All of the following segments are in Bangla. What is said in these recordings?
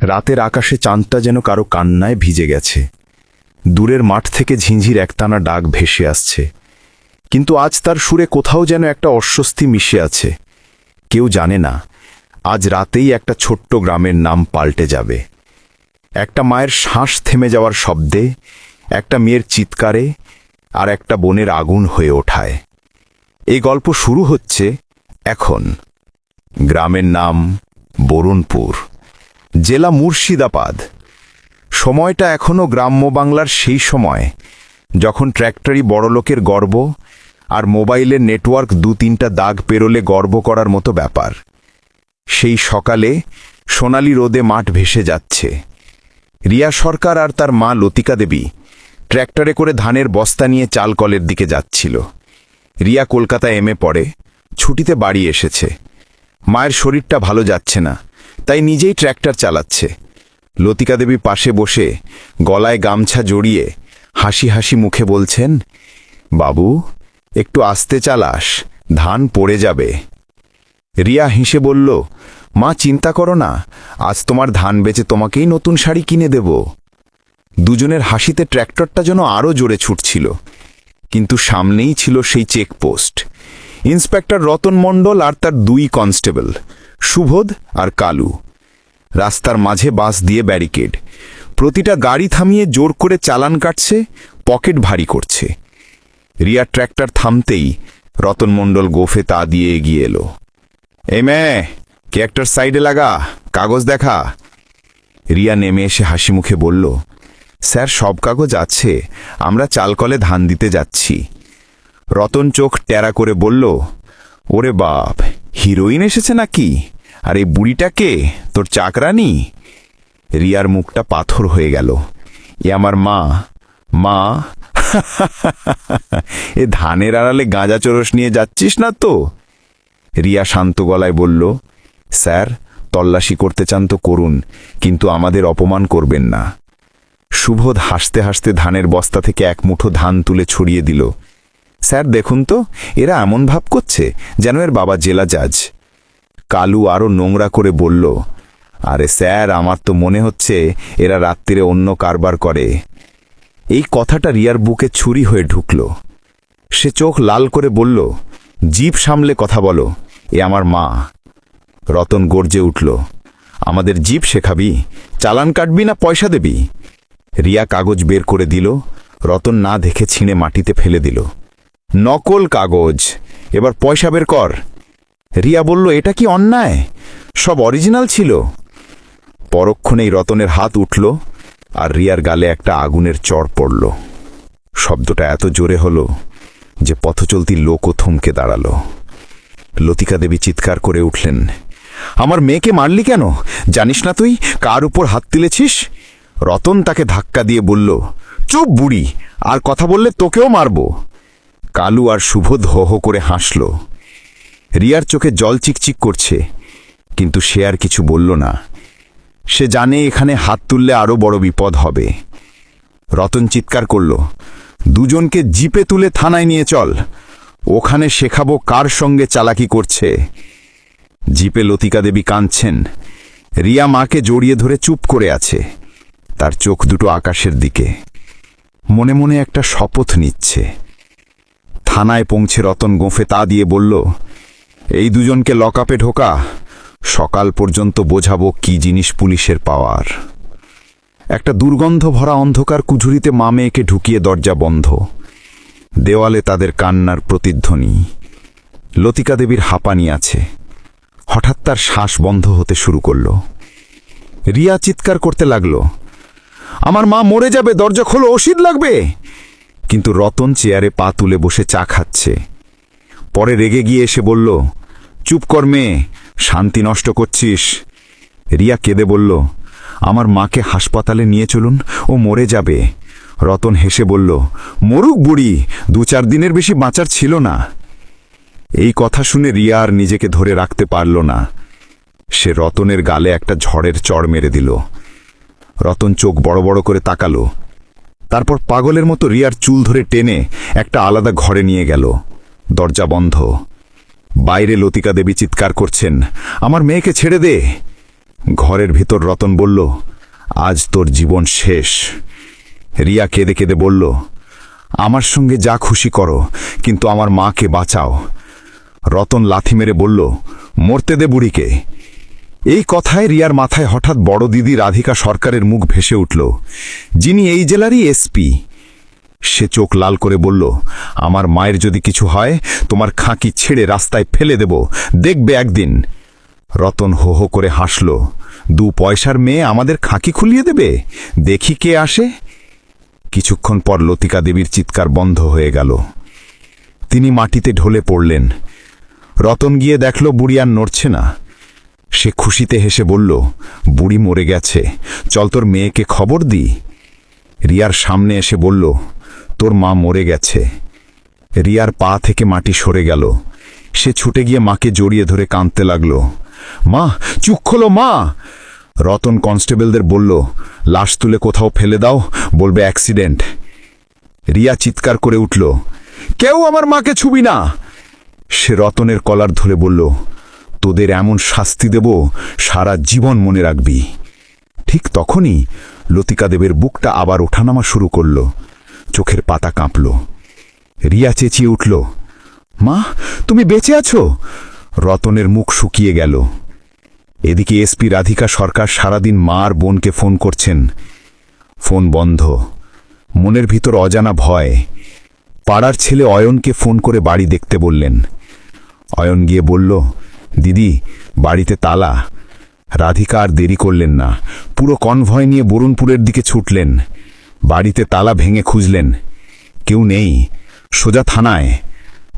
রাতের আকাশে চাঁদটা যেন কারও কান্নায় ভিজে গেছে। দূরের মাঠ থেকে ঝিঁঝির একটানা ডাক ভেসে আসছে। কিন্তু আজ তার সুরে কোথাও যেন একটা অস্বস্তি মিশে আছে। কেউ জানে না, আজ রাতেই একটা ছোট্ট গ্রামের নাম পাল্টে যাবে। একটা মায়ের শ্বাস থেমে যাওয়ার শব্দে, একটা মেয়ের চিৎকারে, আর একটা বনের আগুন হয়ে ওঠায়। এই গল্প শুরু হচ্ছে এখন। গ্রামের নাম বরুণপুর। জেলা মুর্শিদাবাদ। সময়টা এখনও গ্রাম্য বাংলার সেই সময়, যখন ট্র্যাক্টরই বড়লোকের গর্ব আর মোবাইলের নেটওয়ার্ক দু তিনটা দাগ পেরোলে গর্ব করার মতো ব্যাপার। সেই সকালে সোনালি রোদে মাঠ ভেসে যাচ্ছে। রিয়া সরকার আর তার মা লতিকা দেবী ট্র্যাক্টরে করে ধানের বস্তা নিয়ে চালকলের দিকে যাচ্ছিল। রিয়া কলকাতা এমে পড়ে, ছুটিতে বাড়ি এসেছে। মায়ের শরীরটা ভালো যাচ্ছে না। তাই নিজেই ট্র্যাক্টর চালাচ্ছে। লতিকা দেবী পাশে বসে গলায় গামছা জড়িয়ে হাসি হাসি মুখে বলছেন, বাবু, একটু আস্তে চালাস, ধান পড়ে যাবে। রিয়া হেসে বলল, মা, চিন্তা করো না, আজ তোমার ধান বেচে তোমাকেই নতুন শাড়ি কিনে দেব। দুজনের হাসিতে ট্র্যাক্টরটা যেন আরও জোরে ছুটছিল, কিন্তু সামনেই ছিল সেই চেকপোস্ট। ইন্সপেক্টর রতন মণ্ডল আর তার দুই কনস্টেবল। সুবোধ আর কালু। রাস্তার মাঝে বাস দিয়ে ব্যারিকেড। প্রতিটা গাড়ি থামিয়ে জোর করে চালান কাটছে, পকেট ভারী করছে। রিয়া ট্র্যাক্টর থামতেই রতন মণ্ডল গোফে তা দিয়ে এগিয়ে এলো। মেয়ে, কে একটার সাইডে লাগা? কাগজ দেখা? রিয়া নেমে এসে হাসি মুখে বলল, স্যার, সব কাগজ আছে, আমরা চালকলে ধান দিতে যাচ্ছি। রতন চোখ টেরা করে বলল, ওরে বাপ হিরোইন এসেছে নাকি? আর এই বুড়িটাকে তোর চাকরানি? রিয়ার মুখটা পাথর হয়ে গেল। এ আমার মা। মা? এ ধানের আড়ালে গাঁজা চরস নিয়ে যাচ্ছিস না তো? রিয়া শান্ত গলায় বলল, স্যার, তল্লাশি করতে চান তো করুন, কিন্তু আমাদের অপমান করবেন না। সুবোধ হাসতে হাসতে ধানের বস্তা থেকে এক মুঠো ধান তুলে ছড়িয়ে দিল। স্যার, দেখুন তো, এরা এমন ভাব করছে যেন এর বাবা জেলা জাজ। কালু আরও নোংরা করে বলল, আরে স্যার, আমার তো মনে হচ্ছে এরা রাত্রিরে অন্য কারবার করে। এই কথাটা রিয়ার বুকে ছুরি হয়ে ঢুকল। সে চোখ লাল করে বলল জিভ সামলে কথা বলো, এ আমার মা। রতন গর্জে উঠল, আমাদের জিপ শেখাবি, চালান কাটবি না পয়সা দেবি? রিয়া কাগজ বের করে দিল, রতন না দেখে ছিঁড়ে মাটিতে ফেলে দিল। নকল কাগজ। এবার পয়সা বের কর। রিয়া বলল, এটা কি অন্যায়? সব অরিজিনাল ছিল। পরক্ষণেই রতনের হাত উঠল আর রিয়ার গালে একটা আগুনের চড় পড়ল। শব্দটা এত জোরে হলো যে পথচলতি লোকও থমকে দাঁড়াল। লতিকা দেবী চিৎকার করে উঠলেন, আমার মেয়েকে মারলি কেন? জানিস না তুই? কার উপর হাত তুলেছিস? রতন তাকে ধাক্কা দিয়ে বলল, চুপ বুড়ি, আর কথা বললে তোকেও মারব। কালু আর সুবোধ হো হো করে হাসল। রিয়ার চোখে জল চিকচিক করছে, কিন্তু সে আর কিছু বলল না। সে জানে এখানে হাত তুললে আরও বড় বিপদ হবে। রতন চিৎকার করল, দুজনকে জিপে তুলে থানায় নিয়ে চল, ওখানে শেখাবো কার সঙ্গে চালাকি করছে। জিপে লতিকা দেবী কাঁদছেন, রিয়া মাকে জড়িয়ে ধরে চুপ করে আছে, তার চোখ দুটো আকাশের দিকে। মনে মনে একটা শপথ নিচ্ছে। থানায় পৌঁছে রতন গোঁফে তা দিয়ে বলল, এই দুজনকে লকআপে ঢোকা। সকাল পর্যন্ত বোঝাবো কি জিনিস পুলিশের পাওয়ার। একটা দুর্গন্ধ ভরা অন্ধকার কুঝুরিতে মা মেয়েকে ঢুকিয়ে দরজা বন্ধ। দেওয়ালে তাদের কান্নার প্রতিধ্বনি। লতিকা দেবীর হাঁপানি আছে। হঠাৎ তার শ্বাস বন্ধ হতে শুরু করল। রিয়া চিৎকার করতে লাগল, আমার মা মরে যাবে, দরজা খোলো, ওষুধ লাগবে! কিন্তু রতন চেয়ারে পা তুলে বসে চা খাচ্ছে। পরে রেগে গিয়ে এসে বলল, চুপ কর মেয়ে, শান্তি নষ্ট করছিস। রিয়া কেঁদে বলল, আমার মাকে হাসপাতালে নিয়ে চলুন, ও মরে যাবে। রতন হেসে বলল, মরুক বুড়ি, দু চার দিনের বেশি বাঁচার ছিল না। এই কথা শুনে রিয়া আর নিজেকে ধরে রাখতে পারল না। সে রতনের গালে একটা ঝড়ের চড় মেরে দিল। রতন চোখ বড় বড় করে তাকালো। তারপর পাগলের মতো রিয়ার চুল ধরে টেনে একটা আলাদা ঘরে নিয়ে গেল। দরজা বন্ধ। বাইরে লতিকা দেবী চিৎকার করছেন, আমার মেয়েকে ছেড়ে দে। ঘরের ভেতর রতন বলল, আজ তোর জীবন শেষ। রিয়া কেঁদে কেঁদে বলল, আমার সঙ্গে যা খুশি করো, কিন্তু আমার মাকে বাঁচাও। রতন লাথি মেরে বলল, মরতে দে বুড়িকে। এই কথায় রিয়ার মাথায় হঠাৎ বড় দিদি রাধিকা সরকারের মুখ ভেসে উঠল। যিনি এই জেলারই এসপি। সে চোখ লাল করে বলল, আমার মায়ের যদি কিছু হয়, তোমার খাঁকি ছেড়ে রাস্তায় ফেলে দেব। দেখবে একদিন। রতন হো হো করে হাসল, দু পয়সার মেয়ে আমাদের খাঁকি খুলিয়ে দেবে? দেখি কে আসে? কিছুক্ষণ পর লতিকা দেবীর চিৎকার বন্ধ হয়ে গেল। তিনি মাটিতে ঢলে পড়লেন। রতন গিয়ে দেখল বুড়ি আর নড়ছে না। সে খুশিতে হেসে বলল, বুড়ি মরে গেছে। চল তোর মেয়েকে খবর দি রিয়ার সামনে এসে বলল, তোর মা মরে গেছে। রিয়ার পা থেকে মাটি সরে গেল। সে ছুটে গিয়ে মাকে জড়িয়ে ধরে কাঁদতে লাগল। মা, চুপ মা! রতন কনস্টেবলদের বলল, লাশ তুলে কোথাও ফেলে দাও, বলবে অ্যাক্সিডেন্ট। রিয়া চিৎকার করে উঠল, কেউ আমার মাকে ছুবি না! সে রতনের কলার ধরে বলল তোদের এমন শাস্তি দেব, সারা জীবন মনে রাখবি। ঠিক তখনই লতিকা দেবের বুকটা আবার ওঠানামা শুরু করল। চোখের পাতা কাঁপল। রিয়া চেঁচিয়ে উঠল, মা, তুমি বেঁচে আছো? রতনের মুখ শুকিয়ে গেল। এদিকে এসপি রাধিকা সরকার সারাদিন মার বোনকে ফোন করছেন। ফোন বন্ধ। মনের ভিতর অজানা ভয়। পাড়ার ছেলে অয়নকে ফোন করে বাড়ি দেখতে বললেন। অয়ন গিয়ে বলল দিদি, বাড়িতে তালা। রাধিকা আর দেরি করলেন না। পুরো কনভয় নিয়ে বরুণপুরের দিকে ছুটলেন। বাড়িতে তালা ভেঙে খুঁজলেন। কেউ নেই। সোজা থানায়।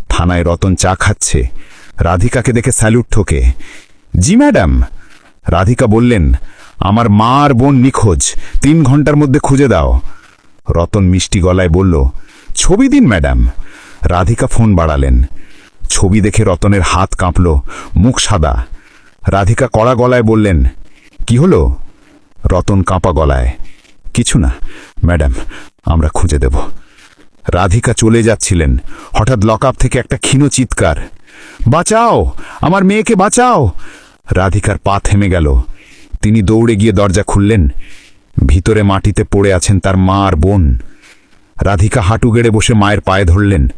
থানায় রতন চা খাচ্ছে। রাধিকাকে দেখে স্যালুট ঠোকে। জি, ম্যাডাম। রাধিকা বললেন, আমার মা আর বোন নিখোঁজ। তিন ঘণ্টার মধ্যে খুঁজে দাও। রতন মিষ্টি গলায় বলল, ছবি দিন, ম্যাডাম। রাধিকা ফোন বাড়ালেন। ছবি দেখে রতনের হাত কাঁপল, মুখ সাদা। রাধিকা কড়া গলায় বললেন, কি হলো? রতন কাঁপা গলায়, কিছু না, ম্যাডাম, আমরা খুঁজে দেব। রাধিকা চলে যাচ্ছিলেন, হঠাৎ লকআপ থেকে একটা ক্ষীণ চিৎকার, বাঁচাও, আমার মেয়েকে বাঁচাও! রাধিকার পা থেমে গেল, তিনি দৌড়ে গিয়ে দরজা খুললেন, ভিতরে মাটিতে পড়ে আছেন তার মা আর বোন। রাধিকা হাঁটু গেড়ে বসে মায়ের পায়ে ধরলেন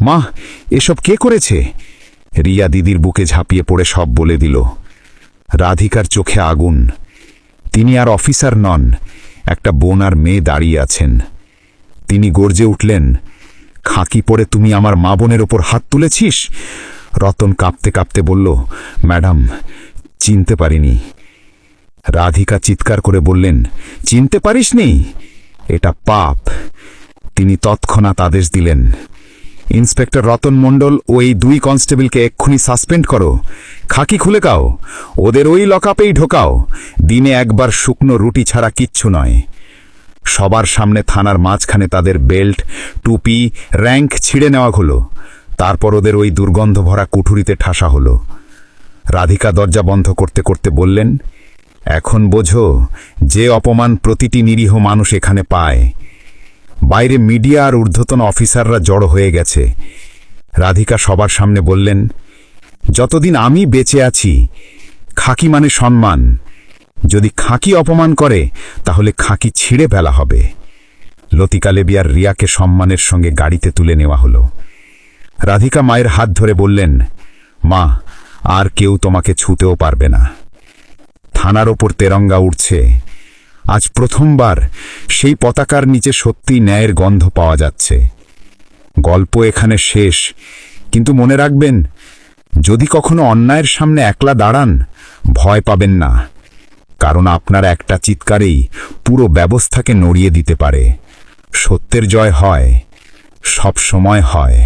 মা, এসব কে করেছে? রিয়া দিদির বুকে ঝাঁপিয়ে পড়ে সব বলে দিল। রাধিকার চোখে আগুন। তিনি আর অফিসার নন, একটা বোন আর মেয়ে দাঁড়িয়ে আছেন। তিনি গর্জে উঠলেন, খাঁকি পড়ে তুমি আমার মা বোনের ওপর হাত তুলেছিস? রতন কাঁপতে কাঁপতে বলল, ম্যাডাম, চিনতে পারিনি। রাধিকা চিৎকার করে বললেন, চিনতে পারিস পারিসনি? এটা পাপ। তিনি তৎক্ষণাৎ আদেশ দিলেন ইন্সপেক্টর রতন মণ্ডল ও এই দুই কনস্টেবলকে এক্ষুনি সাসপেন্ড করো। খাকি খুলে কাও ওদের ওই লকআপেই ঢোকাও। দিনে একবার শুকনো রুটি ছাড়া কিচ্ছু নয়। সবার সামনে থানার মাঝখানে তাদের বেল্ট, টুপি, র্যাঙ্ক ছিঁড়ে নেওয়া হলো। তারপর ওদের ওই দুর্গন্ধ ভরা কুঠুরিতে ঠাসা হলো। রাধিকা দরজা বন্ধ করতে করতে বললেন, এখন বোঝো, যে অপমান প্রতিটি নিরীহ মানুষ এখানে পায় বাইরে মিডিয়া আর ঊর্ধ্বতন অফিসাররা জড়ো হয়ে গেছে। রাধিকা সবার সামনে বললেন, যতদিন আমি বেঁচে আছি, খাকি মানে সম্মান। যদি খাকি অপমান করে, তাহলে খাকি ছিঁড়ে ফেলা হবে। লতিকা লেবি আর রিয়াকে সম্মানের সঙ্গে গাড়িতে তুলে নেওয়া হলো। রাধিকা মায়ের হাত ধরে বললেন, মা, আর কেউ তোমাকে ছুতেও পারবে না। থানার ওপর তেরঙ্গা উঠছে আজ প্রথমবার সেই পতাকার নিচে সত্যি ন্যায়ের গন্ধ পাওয়া যাচ্ছে। গল্প এখানে শেষ, কিন্তু মনে রাখবেন, যদি কখনো অন্যায়ের সামনে একলা দাঁড়ান, ভয় পাবেন না, কারণ আপনার একটা চিৎকারেই পুরো ব্যবস্থাকে নড়িয়ে দিতে পারে। সত্যের জয় হয়, সব সময় হয়।